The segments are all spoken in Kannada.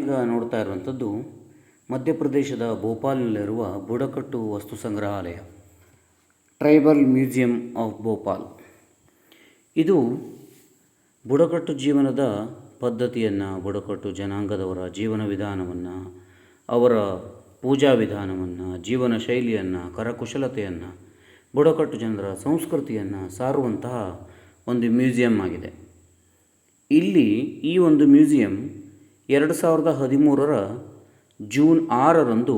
ಈಗ ನೋಡ್ತಾ ಇರುವಂಥದ್ದು ಮಧ್ಯಪ್ರದೇಶದ ಭೋಪಾಲ್ನಲ್ಲಿರುವ ಬುಡಕಟ್ಟು ವಸ್ತು ಸಂಗ್ರಹಾಲಯ, ಟ್ರೈಬಲ್ ಮ್ಯೂಸಿಯಂ ಆಫ್ ಭೋಪಾಲ್. ಇದು ಬುಡಕಟ್ಟು ಜೀವನದ ಪದ್ಧತಿಯನ್ನು, ಬುಡಕಟ್ಟು ಜನಾಂಗದವರ ಜೀವನ ವಿಧಾನವನ್ನು, ಅವರ ಪೂಜಾ ವಿಧಾನವನ್ನು, ಜೀವನ ಶೈಲಿಯನ್ನು, ಕರಕುಶಲತೆಯನ್ನು, ಬುಡಕಟ್ಟು ಜನರ ಸಂಸ್ಕೃತಿಯನ್ನು ಸಾರುವಂತಹ ಒಂದು ಮ್ಯೂಸಿಯಂ ಆಗಿದೆ. ಇಲ್ಲಿ ಈ ಒಂದು ಮ್ಯೂಸಿಯಂ ಎರಡು ಸಾವಿರದ ಹದಿಮೂರರ ಜೂನ್ ಆರರಂದು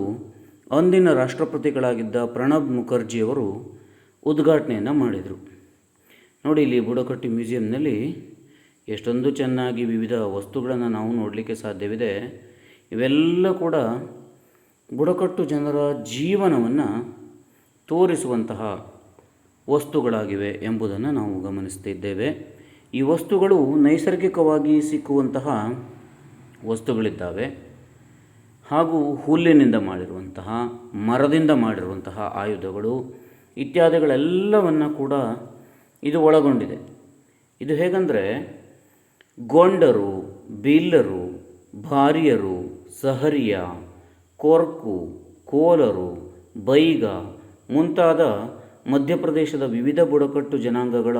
ಅಂದಿನ ರಾಷ್ಟ್ರಪತಿಗಳಾಗಿದ್ದ ಪ್ರಣಬ್ ಮುಖರ್ಜಿಯವರು ಉದ್ಘಾಟನೆಯನ್ನು ಮಾಡಿದರು. ನೋಡಿ, ಇಲ್ಲಿ ಬುಡಕಟ್ಟು ಮ್ಯೂಸಿಯಂನಲ್ಲಿ ಎಷ್ಟೊಂದು ಚೆನ್ನಾಗಿ ವಿವಿಧ ವಸ್ತುಗಳನ್ನು ನಾವು ನೋಡಲಿಕ್ಕೆ ಸಾಧ್ಯವಿದೆ. ಇವೆಲ್ಲ ಕೂಡ ಬುಡಕಟ್ಟು ಜನರ ಜೀವನವನ್ನು ತೋರಿಸುವಂತಹ ವಸ್ತುಗಳಾಗಿವೆ ಎಂಬುದನ್ನು ನಾವು ಗಮನಿಸ್ತಿದ್ದೇವೆ ಈ ವಸ್ತುಗಳು ನೈಸರ್ಗಿಕವಾಗಿ ಸಿಕ್ಕುವಂತಹ ವಸ್ತುಗಳಿದ್ದಾವೆ. ಹಾಗೂ ಹುಲ್ಲಿನಿಂದ ಮಾಡಿರುವಂತಹ, ಮರದಿಂದ ಮಾಡಿರುವಂತಹ ಆಯುಧಗಳು ಇತ್ಯಾದಿಗಳೆಲ್ಲವನ್ನು ಕೂಡ ಇದು ಒಳಗೊಂಡಿದೆ. ಇದು ಹೇಗಂದರೆ, ಗೊಂಡರು, ಬಿಲ್ಲರು, ಭಾರಿಯರು, ಸಹರಿಯ, ಕೊರ್ಕು, ಕೋಲರು, ಬೈಗ ಮುಂತಾದ ಮಧ್ಯಪ್ರದೇಶದ ವಿವಿಧ ಬುಡಕಟ್ಟು ಜನಾಂಗಗಳ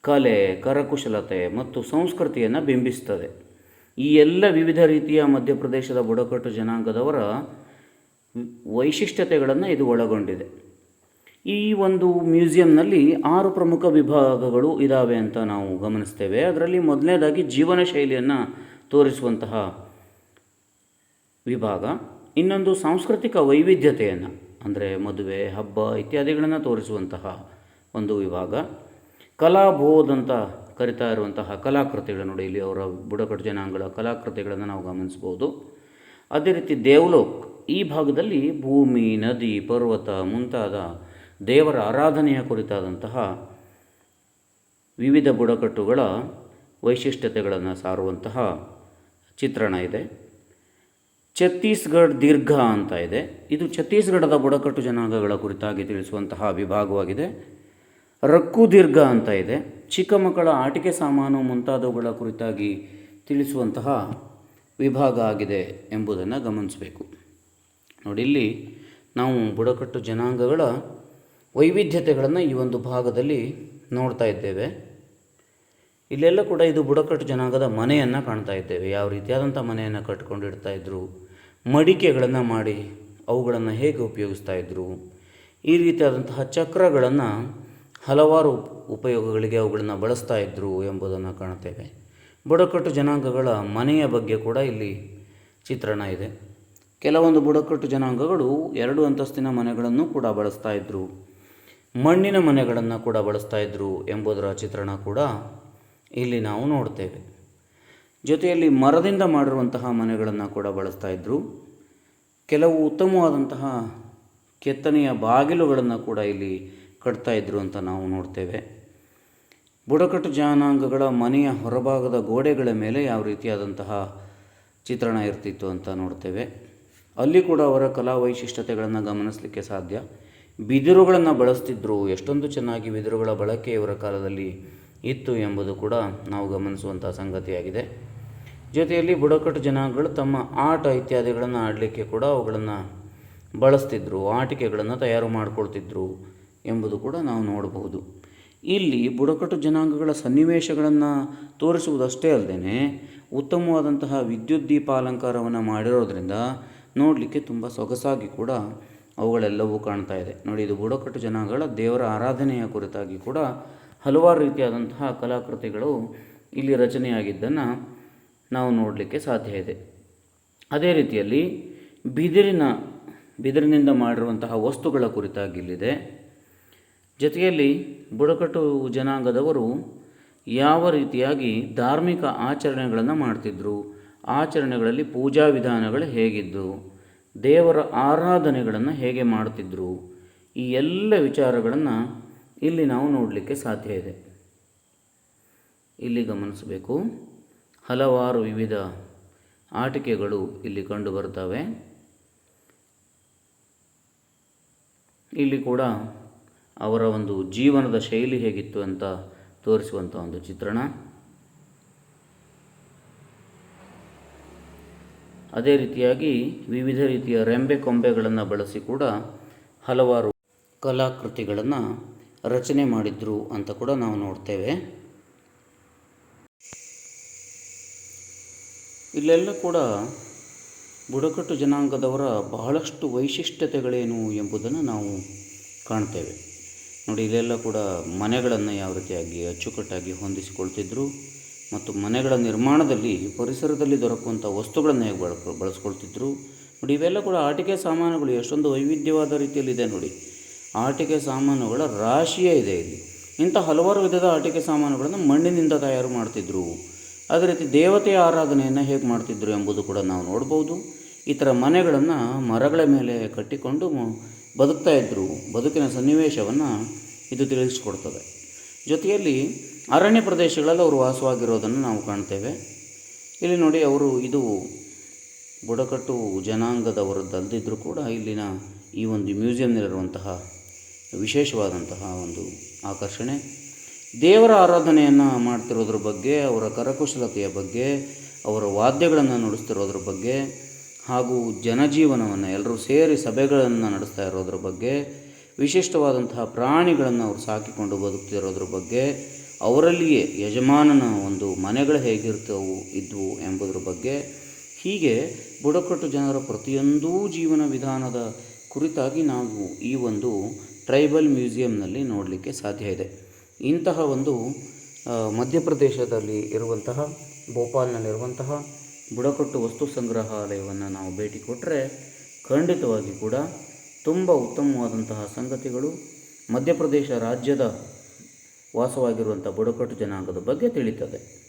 ಕಲೆ, ಕರಕುಶಲತೆ ಮತ್ತು ಸಂಸ್ಕೃತಿಯನ್ನು ಬಿಂಬಿಸ್ತದೆ. ಈ ಎಲ್ಲ ವಿವಿಧ ರೀತಿಯ ಮಧ್ಯಪ್ರದೇಶದ ಬುಡಕಟ್ಟು ಜನಾಂಗದವರ ವೈಶಿಷ್ಟ್ಯತೆಗಳನ್ನು ಇದು ಒಳಗೊಂಡಿದೆ. ಈ ಒಂದು ಮ್ಯೂಸಿಯಂನಲ್ಲಿ ಆರು ಪ್ರಮುಖ ವಿಭಾಗಗಳು ಇದ್ದಾವೆ ಅಂತ ನಾವು ಗಮನಿಸ್ತೇವೆ. ಅದರಲ್ಲಿ ಮೊದಲನೇದಾಗಿ ಜೀವನ ಶೈಲಿಯನ್ನು ತೋರಿಸುವಂತಹ ವಿಭಾಗ, ಇನ್ನೊಂದು ಸಾಂಸ್ಕೃತಿಕ ವೈವಿಧ್ಯತೆಯನ್ನು, ಅಂದರೆ ಮದುವೆ, ಹಬ್ಬ ಇತ್ಯಾದಿಗಳನ್ನು ತೋರಿಸುವಂತಹ ಒಂದು ವಿಭಾಗ. ಕಲಾಬೋಧ್ ಅಂತ ಕರಿತಾ ಇರುವಂತಹ ಕಲಾಕೃತಿಗಳು ನೋಡಿ, ಇಲ್ಲಿ ಅವರ ಬುಡಕಟ್ಟು ಜನಾಂಗಗಳ ಕಲಾಕೃತಿಗಳನ್ನು ನಾವು ಗಮನಿಸ್ಬೋದು ಅದೇ ರೀತಿ ದೇವಲೋಕ್, ಈ ಭಾಗದಲ್ಲಿ ಭೂಮಿ, ನದಿ, ಪರ್ವತ ಮುಂತಾದ ದೇವರ ಆರಾಧನೆಯ ಕುರಿತಾದಂತಹ ವಿವಿಧ ಬುಡಕಟ್ಟುಗಳ ವೈಶಿಷ್ಟ್ಯತೆಗಳನ್ನು ಸಾರುವಂತಹ ಚಿತ್ರಣ ಇದೆ. ಛತ್ತೀಸ್ಗಢ ದೀರ್ಘ ಅಂತ ಇದೆ. ಇದು ಛತ್ತೀಸ್ಗಢದ ಬುಡಕಟ್ಟು ಜನಾಂಗಗಳ ಕುರಿತಾಗಿ ತಿಳಿಸುವಂತಹ ವಿಭಾಗವಾಗಿದೆ. ರಕ್ಕು ದೀರ್ಘ ಅಂತ ಇದೆ. ಚಿಕ್ಕ ಮಕ್ಕಳ ಆಟಿಕೆ ಸಾಮಾನು ಮುಂತಾದವುಗಳ ಕುರಿತಾಗಿ ತಿಳಿಸುವಂತಹ ವಿಭಾಗ ಆಗಿದೆ ಎಂಬುದನ್ನು ಗಮನಿಸಬೇಕು. ನೋಡಿ, ಇಲ್ಲಿ ನಾವು ಬುಡಕಟ್ಟು ಜನಾಂಗಗಳ ವೈವಿಧ್ಯತೆಗಳನ್ನು ಈ ಒಂದು ಭಾಗದಲ್ಲಿ ನೋಡ್ತಾ ಇದ್ದೇವೆ. ಇಲ್ಲೆಲ್ಲ ಕೂಡ ಇದು ಬುಡಕಟ್ಟು ಜನಾಂಗದ ಮನೆಯನ್ನು ಕಾಣ್ತಾ ಇದ್ದೇವೆ. ಯಾವ ರೀತಿಯಾದಂಥ ಮನೆಯನ್ನು ಕಟ್ಕೊಂಡಿಡ್ತಾ ಇದ್ದರು ಮಡಿಕೆಗಳನ್ನು ಮಾಡಿ ಅವುಗಳನ್ನು ಹೇಗೆ ಉಪಯೋಗಿಸ್ತಾ ಇದ್ದರು ಈ ರೀತಿಯಾದಂತಹ ಚಕ್ರಗಳನ್ನು ಹಲವಾರು ಉಪಯೋಗಗಳಿಗೆ ಅವುಗಳನ್ನು ಬಳಸ್ತಾ ಇದ್ದರು ಎಂಬುದನ್ನು ಕಾಣುತ್ತೇವೆ. ಬುಡಕಟ್ಟು ಜನಾಂಗಗಳ ಮನೆಯ ಬಗ್ಗೆ ಕೂಡ ಇಲ್ಲಿ ಚಿತ್ರಣ ಇದೆ. ಕೆಲವೊಂದು ಬುಡಕಟ್ಟು ಜನಾಂಗಗಳು ಎರಡು ಅಂತಸ್ತಿನ ಮನೆಗಳನ್ನು ಕೂಡ ಬಳಸ್ತಾ ಇದ್ದರು ಮಣ್ಣಿನ ಮನೆಗಳನ್ನು ಕೂಡ ಬಳಸ್ತಾ ಇದ್ದರು ಎಂಬುದರ ಚಿತ್ರಣ ಕೂಡ ಇಲ್ಲಿ ನಾವು ನೋಡ್ತೇವೆ. ಜೊತೆಯಲ್ಲಿ ಮರದಿಂದ ಮಾಡಿರುವಂತಹ ಮನೆಗಳನ್ನು ಕೂಡ ಬಳಸ್ತಾ ಇದ್ದರು ಕೆಲವು ಉತ್ತಮವಾದಂತಹ ಕೆತ್ತನೆಯ ಬಾಗಿಲುಗಳನ್ನು ಕೂಡ ಇಲ್ಲಿ ಕಟ್ತಾ ಇದ್ದರು ಅಂತ ನಾವು ನೋಡ್ತೇವೆ. ಬುಡಕಟ್ಟು ಜನಾಂಗಗಳ ಮನೆಯ ಹೊರಭಾಗದ ಗೋಡೆಗಳ ಮೇಲೆ ಯಾವ ರೀತಿಯಾದಂತಹ ಚಿತ್ರಣ ಇರ್ತಿತ್ತು ಅಂತ ನೋಡ್ತೇವೆ. ಅಲ್ಲಿ ಕೂಡ ಅವರ ಕಲಾ ವೈಶಿಷ್ಟ್ಯತೆಗಳನ್ನು ಗಮನಿಸಲಿಕ್ಕೆ ಸಾಧ್ಯ. ಬಿದಿರುಗಳನ್ನು ಬಳಸ್ತಿದ್ರು. ಎಷ್ಟೊಂದು ಚೆನ್ನಾಗಿ ಬಿದಿರುಗಳ ಬಳಕೆ ಇವರ ಕಾಲದಲ್ಲಿ ಇತ್ತು ಎಂಬುದು ಕೂಡ ನಾವು ಗಮನಿಸುವಂಥ ಸಂಗತಿಯಾಗಿದೆ. ಜೊತೆಯಲ್ಲಿ ಬುಡಕಟ್ಟು ಜನಾಂಗಗಳು ತಮ್ಮ ಆಟ ಇತ್ಯಾದಿಗಳನ್ನು ಆಡಲಿಕ್ಕೆ ಕೂಡ ಅವುಗಳನ್ನು ಬಳಸ್ತಿದ್ರು. ಆಟಿಕೆಗಳನ್ನು ತಯಾರು ಮಾಡಿಕೊಳ್ತಿದ್ರು. ಎಂಬುದು ಕೂಡ ನಾವು ನೋಡಬಹುದು. ಇಲ್ಲಿ ಬುಡಕಟ್ಟು ಜನಾಂಗಗಳ ಸನ್ನಿವೇಶಗಳನ್ನು ತೋರಿಸುವುದಷ್ಟೇ ಅಲ್ಲದೆ ಉತ್ತಮವಾದಂತಹ ವಿದ್ಯುತ್ ದೀಪಾಲಂಕಾರವನ್ನು ಮಾಡಿರೋದ್ರಿಂದ ನೋಡಲಿಕ್ಕೆ ತುಂಬ ಸೊಗಸಾಗಿ ಕೂಡ ಅವುಗಳೆಲ್ಲವೂ ಕಾಣ್ತಾ ಇದೆ. ನೋಡಿ, ಇದು ಬುಡಕಟ್ಟು ಜನಾಂಗಗಳ ದೇವರ ಆರಾಧನೆಯ ಕುರಿತಾಗಿ ಕೂಡ ಹಲವಾರು ರೀತಿಯಾದಂತಹ ಕಲಾಕೃತಿಗಳು ಇಲ್ಲಿ ರಚನೆಯಾಗಿದ್ದನ್ನು ನಾವು ನೋಡಲಿಕ್ಕೆ ಸಾಧ್ಯ ಇದೆ. ಅದೇ ರೀತಿಯಲ್ಲಿ ಬಿದಿರಿನ, ಬಿದಿರಿನಿಂದ ಮಾಡಿರುವಂತಹ ವಸ್ತುಗಳ ಕುರಿತಾಗಿ ಇಲ್ಲಿದೆ. ಜೊತೆಯಲ್ಲಿ ಬುಡಕಟ್ಟು ಜನಾಂಗದವರು ಯಾವ ರೀತಿಯಾಗಿ ಧಾರ್ಮಿಕ ಆಚರಣೆಗಳನ್ನು ಮಾಡ್ತಿದ್ರು? ಆಚರಣೆಗಳಲ್ಲಿ ಪೂಜಾ ವಿಧಾನಗಳು ಹೇಗಿದ್ದವು ದೇವರ ಆರಾಧನೆಗಳನ್ನು ಹೇಗೆ ಮಾಡ್ತಿದ್ರು? ಈ ಎಲ್ಲ ವಿಚಾರಗಳನ್ನು ಇಲ್ಲಿ ನಾವು ನೋಡಲಿಕ್ಕೆ ಸಾಧ್ಯ ಇದೆ. ಇಲ್ಲಿ ಗಮನಿಸಬೇಕು. ಹಲವಾರು ವಿವಿಧ ಆಟಿಕೆಗಳು ಇಲ್ಲಿ ಕಂಡು ಬರ್ತವೆ ಇಲ್ಲಿ ಕೂಡ ಅವರ ಒಂದು ಜೀವನದ ಶೈಲಿ ಹೇಗಿತ್ತು ಅಂತ ತೋರಿಸುವಂಥ ಒಂದು ಚಿತ್ರಣ. ಅದೇ ರೀತಿಯಾಗಿ ವಿವಿಧ ರೀತಿಯ ರೆಂಬೆ ಕೊಂಬೆಗಳನ್ನು ಬಳಸಿ ಕೂಡ ಹಲವಾರು ಕಲಾಕೃತಿಗಳನ್ನು ರಚನೆ ಮಾಡಿದ್ರು ಅಂತ ಕೂಡ ನಾವು ನೋಡ್ತೇವೆ. ಇಲ್ಲೆಲ್ಲ ಕೂಡ ಬುಡಕಟ್ಟು ಜನಾಂಗದವರ ಬಹಳಷ್ಟು ವೈಶಿಷ್ಟ್ಯತೆಗಳೇನು ಎಂಬುದನ್ನು ನಾವು ಕಾಣ್ತೇವೆ. ನೋಡಿ, ಇಲ್ಲೆಲ್ಲ ಕೂಡ ಮನೆಗಳನ್ನು ಯಾವ ರೀತಿಯಾಗಿ ಅಚ್ಚುಕಟ್ಟಾಗಿ ಹೊಂದಿಸಿಕೊಳ್ತಿದ್ರು ಮತ್ತು ಮನೆಗಳ ನಿರ್ಮಾಣದಲ್ಲಿ ಪರಿಸರದಲ್ಲಿ ದೊರಕುವಂಥ ವಸ್ತುಗಳನ್ನು ಹೇಗೆ ಬಳ ಬಳಸ್ಕೊಳ್ತಿದ್ರು. ನೋಡಿ, ಇವೆಲ್ಲ ಕೂಡ ಆಟಿಕೆ ಸಾಮಾನುಗಳು, ಎಷ್ಟೊಂದು ವೈವಿಧ್ಯವಾದ ರೀತಿಯಲ್ಲಿದೆ ನೋಡಿ. ಆಟಿಕೆ ಸಾಮಾನುಗಳ ರಾಶಿಯೇ ಇದೆ ಇಲ್ಲಿ. ಇಂಥ ಹಲವಾರು ವಿಧದ ಆಟಿಕೆ ಸಾಮಾನುಗಳನ್ನು ಮಣ್ಣಿನಿಂದ ತಯಾರು ಮಾಡ್ತಿದ್ರು. ಅದೇ ರೀತಿ ದೇವತೆಯ ಆರಾಧನೆಯನ್ನು ಹೇಗೆ ಮಾಡ್ತಿದ್ರು ಎಂಬುದು ಕೂಡ ನಾವು ನೋಡ್ಬೋದು. ಈ ಥರ ಮನೆಗಳನ್ನು ಮರಗಳ ಮೇಲೆ ಕಟ್ಟಿಕೊಂಡು ಬದುಕ್ತಾ ಇದ್ದರು ಬದುಕಿನ ಸನ್ನಿವೇಶವನ್ನು ಇದು ತಿಳಿಸಿಕೊಡ್ತದೆ. ಜೊತೆಯಲ್ಲಿ ಅರಣ್ಯ ಪ್ರದೇಶಗಳಲ್ಲಿ ಅವರು ವಾಸವಾಗಿರೋದನ್ನು ನಾವು ಕಾಣ್ತೇವೆ. ಇಲ್ಲಿ ನೋಡಿ ಅವರು ಇದು ಬುಡಕಟ್ಟು ಜನಾಂಗದವರದ್ದಲ್ದಿದ್ದರೂ ಕೂಡ ಇಲ್ಲಿನ ಈ ಒಂದು ಮ್ಯೂಸಿಯಂನಲ್ಲಿರುವಂತಹ ವಿಶೇಷವಾದಂತಹ ಒಂದು ಆಕರ್ಷಣೆ. ದೇವರ ಆರಾಧನೆಯನ್ನು ಮಾಡ್ತಿರೋದ್ರ ಬಗ್ಗೆ, ಅವರ ಕರಕುಶಲತೆಯ ಬಗ್ಗೆ, ಅವರ ವಾದ್ಯಗಳನ್ನು ನುಡಿಸ್ತಿರೋದ್ರ ಬಗ್ಗೆ ಹಾಗೂ ಜನಜೀವನವನ್ನು ಎಲ್ಲರೂ ಸೇರಿ ಸಭೆಗಳನ್ನು ನಡೆಸ್ತಾ ಇರೋದ್ರ ಬಗ್ಗೆ, ವಿಶಿಷ್ಟವಾದಂತಹ ಪ್ರಾಣಿಗಳನ್ನು ಅವರು ಸಾಕಿಕೊಂಡು ಬದುಕ್ತಿರೋದ್ರ ಬಗ್ಗೆ, ಅವರಲ್ಲಿಯೇ ಯಜಮಾನನ ಒಂದು ಮನೆಗಳು ಹೇಗಿರ್ತವು, ಇದ್ವು ಎಂಬುದರ ಬಗ್ಗೆ, ಹೀಗೆ ಬುಡಕಟ್ಟು ಜನರ ಪ್ರತಿಯೊಂದೂ ಜೀವನ ವಿಧಾನದ ಕುರಿತಾಗಿ ನಾವು ಈ ಒಂದು ಟ್ರೈಬಲ್ ಮ್ಯೂಸಿಯಂನಲ್ಲಿ ನೋಡಲಿಕ್ಕೆ ಸಾಧ್ಯ ಇದೆ. ಇಂತಹ ಒಂದು ಮಧ್ಯಪ್ರದೇಶದಲ್ಲಿ ಇರುವಂತಹ, ಭೋಪಾಲ್ನಲ್ಲಿರುವಂತಹ ಬುಡಕಟ್ಟು ವಸ್ತು ಸಂಗ್ರಹಾಲಯವನ್ನು ನಾವು ಭೇಟಿ ಕೊಟ್ಟರೆ ಖಂಡಿತವಾಗಿ ಕೂಡ ತುಂಬ ಉತ್ತಮವಾದಂತಹ ಸಂಗತಿಗಳು ಮಧ್ಯಪ್ರದೇಶ ರಾಜ್ಯದ ವಾಸವಾಗಿರುವಂಥ ಬುಡಕಟ್ಟು ಜನಾಂಗದ ಬಗ್ಗೆ ತಿಳಿತದೆ.